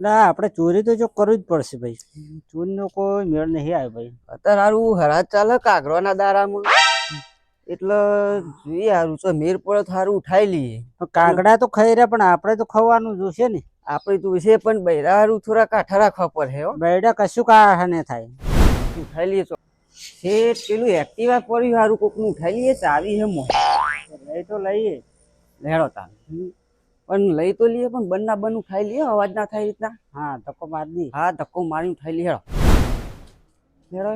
ના આપણે ચોરી તો જો કરવી જ પડશે ભાઈ. ચોરીનો કોઈ મેળ નહીં આવે ભાઈ. અત્યારે હારું હરાજ ચાલે કાગરોના દારામાં. એટલે જોઈએ હારું તો મેર પડે તો હારું ઉઠાઈ લઈએ. કાગડા તો ખાઈ રહ્યા પણ આપણે તો ખવાનું જોશે ને. આપણે તો વિશે પણ બૈરા હારું થોડા કાઠા રાખવા પડે બૈરા કશું કાઠા ને થાય. ઉઠાઈ લઈએ તો. શેઠ પેલું એક્ટિવા પડ્યું હારું કોકનું ઉઠાઈ લઈએ ચાવી હે મો. લઈ તો લઈએ. લેડો તાન પણ લઈ તો લઈએ, પણ બંના બન ખાઈ લઈએ, અવાજ ના થાય રીતના. હા, ધક્કો માર દી. હા, ધક્કો મારી ખાઈ લઈએ, હેડો. હેડો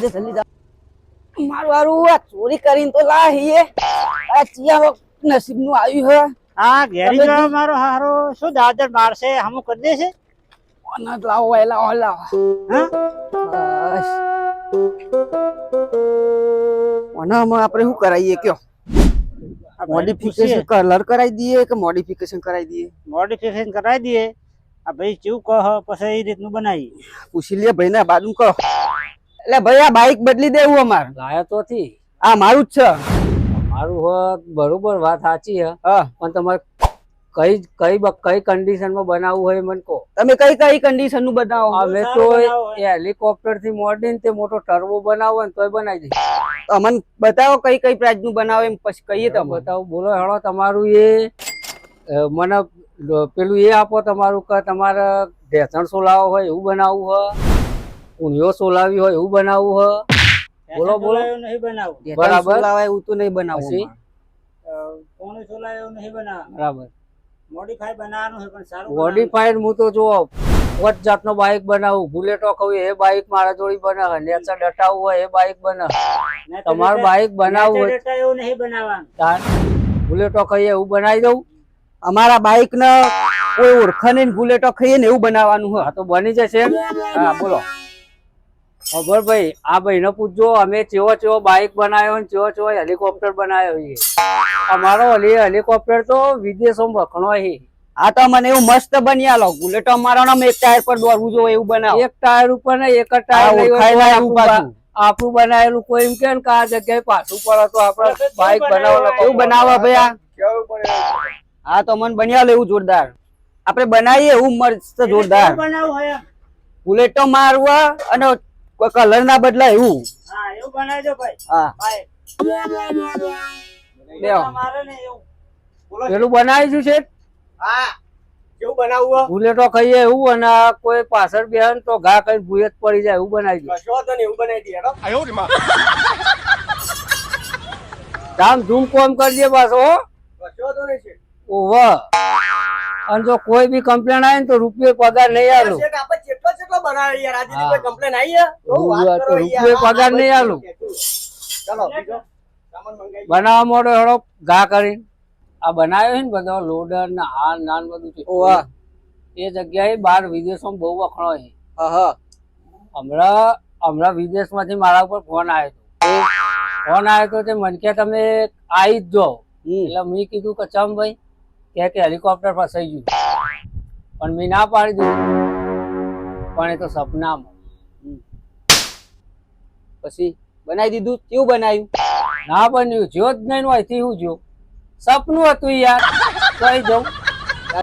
દે, જલ્દી જા મારું આ ચોરી કરીને તો લાહીએ આ ચિયા નસીબનું આવ્યું હે. હા ઘેરી જો મારો હારો શું દાદર મારશે? હમું કરી દેશે? અનાજ લાવો હા? બસ. ઓનામાં આપણે શું કરાવીએ કયો? મોડિફિકેશન કલર કરાવી દઈએ કે મોડિફિકેશન કરાવી દઈએ? મોડિફિકેશન કરાવી દઈએ. આ ભાઈ કેવું કહો પછી એ રીતનું બનાવી પૂછી લે ભાઈ ના બાજુ કહો. એટલે ભાઈ આ બાઈક બદલી દેવું અમાર. લાયા તો થી આ મારું જ છે. મારું હોત બરોબર વાત સાચી હે. હા. પણ તમારે કઈ કઈ કઈ કન્ડિશનમાં બનાવવું હોય મને કહો. તમે કઈ કઈ કન્ડિશનનું બનાવો? અમે સારું તો એ હેલિકોપ્ટરથી મોડીને તે મોટો ટર્બો બનાવો ને તોય બનાવી દઈએ અમને બતાવો કઈ કઈ પ્રાઇસનું બનાવો એમ પછી કહીએ તમે બતાવો બોલો હેડો તમારું એ મને પેલું એ આપો તમારું કે તમારે ઢેસણ સોલાવો હોય એવું બનાવવું હ ઊંધિયો સોલાવી હોય એવું બનાવવું હ બોલો, બોલો. નહીં બનાવું. બરાબર. લાવે એવું તો નહીં બનાવું પછી? કોણ એવું નહીં બનાવવાનું? બરાબર. મોડિફાઈ બનાવવાનું છે પણ સારું મોડિફાઈડ હું તો જો પોત જાતનો બાઇક બનાવું? બુલેટો કહું એ બાઇક મારા જોડી બને નેચર ડટાવું હોય એ બાઇક બને તમારું બાઇક બનાવવું હોય. એવું નહીં બનાવવાનું. બુલેટો કહીએ એવું બનાવી દઉં? અમારા બાઈક ને કોઈ ઓળખે નહીં બુલેટો ખાઈએ ને એવું બનાવવાનું હોય. તો બની જશે હા બોલો. ખબર ભાઈ આ ભાઈ ને પૂછજો અમે ચેવો ચેવો બાઇક બનાવ્યો ને ચેવો ચેવો હેલિકોપ્ટર બનાવ્યો છે. અમારો હેલિકોપ્ટર તો વિદેશોમાં વખણો છે. આ તો મને એવું મસ્ત બની આલો બુલેટો અમારા નામ એક ટાયર પર દોરવું જોઈએ એવું બનાવ. એક ટાયર ઉપર ને એક ટાયર આપણું. બનાવેલું કોઈ એમ કે ને આ જગ્યાએ પાછું પડે તો આપણે બાઇક બનાવવાનું કેવું બનાવવા ભાઈ આ. હા તો મને બની આલો એવું જોરદાર. આપણે બનાવીએ એવું મસ્ત જોરદાર. બનાવવું બુલેટો મારવા અને કલર ના બદલાય એવું. હા એવું બનાવજો ભાઈ. હા. ભાઈ. બેહો. મારે ને એવું. બોલો પેલું બનાવીશું છે? હા. કેવું બનાવવું બુલેટો ખાઈએ એવું અને કોઈ પાછળ બેહન તો ઘા કઈ ભૂય પડી જાય એવું બનાવી દે. કશો તો એવું બનાવી દઈએ ધામ ધૂમ કોમ કરજે પાછો. કશો તો નહીં છે. ઓવ અને જો કોઈ બી કમ્પ્લેન આવે ને તો રૂપિયો પગાર નહીં આલું. રૂપિયો પગાર નહીં આલું. ચાલો બીજો સામાન બનાવવા મોડો હેડો ઘા કરી. આ બનાવ્યો છે ને બધા લોડર ને હાલ નાન બધું છે. એ જગ્યાએ બહાર વિદેશમાં બહુ વખણો છે. હમણાં હમણાં વિદેશમાંથી મારા ઉપર ફોન આવ્યો હતો. ફોન આવ્યો હતો તે મને કે તમે આવી જ જાઓ. એટલે મેં કીધું કે ચમ ભાઈ કે કે હેલિકોપ્ટર ફસાઈ ગયું. પણ મેં ના પાડી દીધું. પણ એ તો સપનામાં પછી બનાવી દીધું. કેવું બનાવ્યું? ના બન્યું. જો જ નહીં હોય હું જો સપનું હતું યાર. કઈ જાઉં